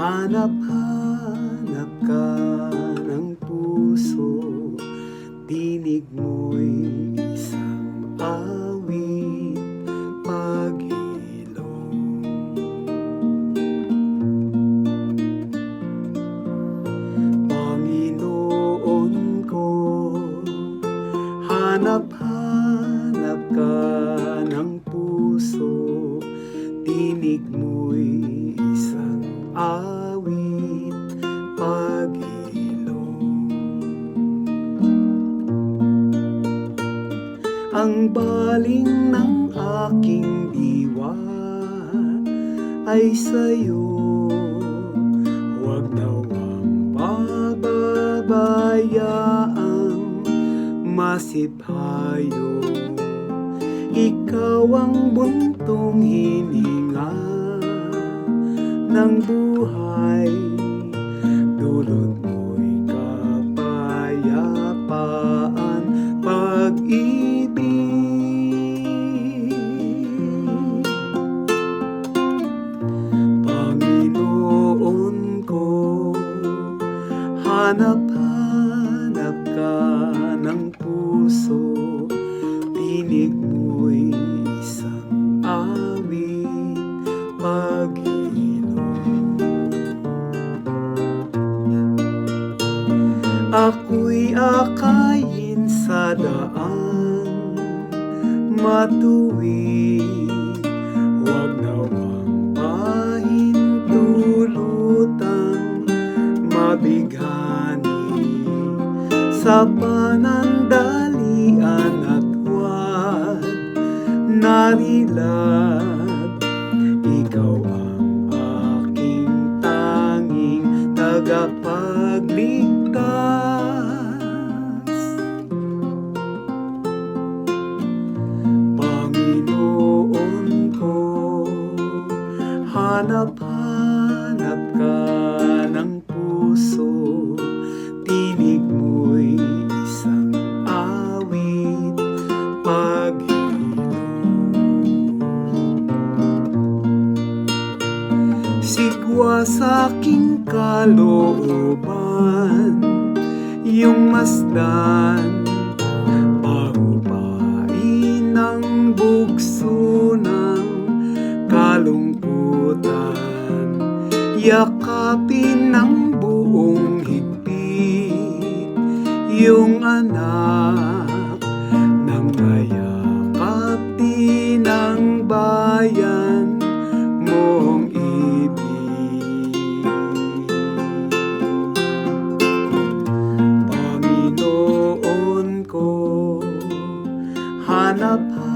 Hanap-hanap ka ng puso. Tinig mo'y isang awit paghilom Panginoon ko Hanap-hanap ka ng puso. Tinig mo'y isang awit Ang baling ng aking diwa ay sa'yo. Huwag nawang pababayaang masiphayo Ikaw ang buntong hininga ng buhay. Dulot mo'y kapayapaan, pag-ibig Hanap-hanap ka ng puso Tinig mo'y isang awit paghilom Ako'y akayin sa daan Matuwid Sa panandalian at huwag Narilag Sigwa sa aking kalooban Yung masdan. Paupain ng bugso ng kalungkutan Yakapin ng buong higpit Yung anak upon.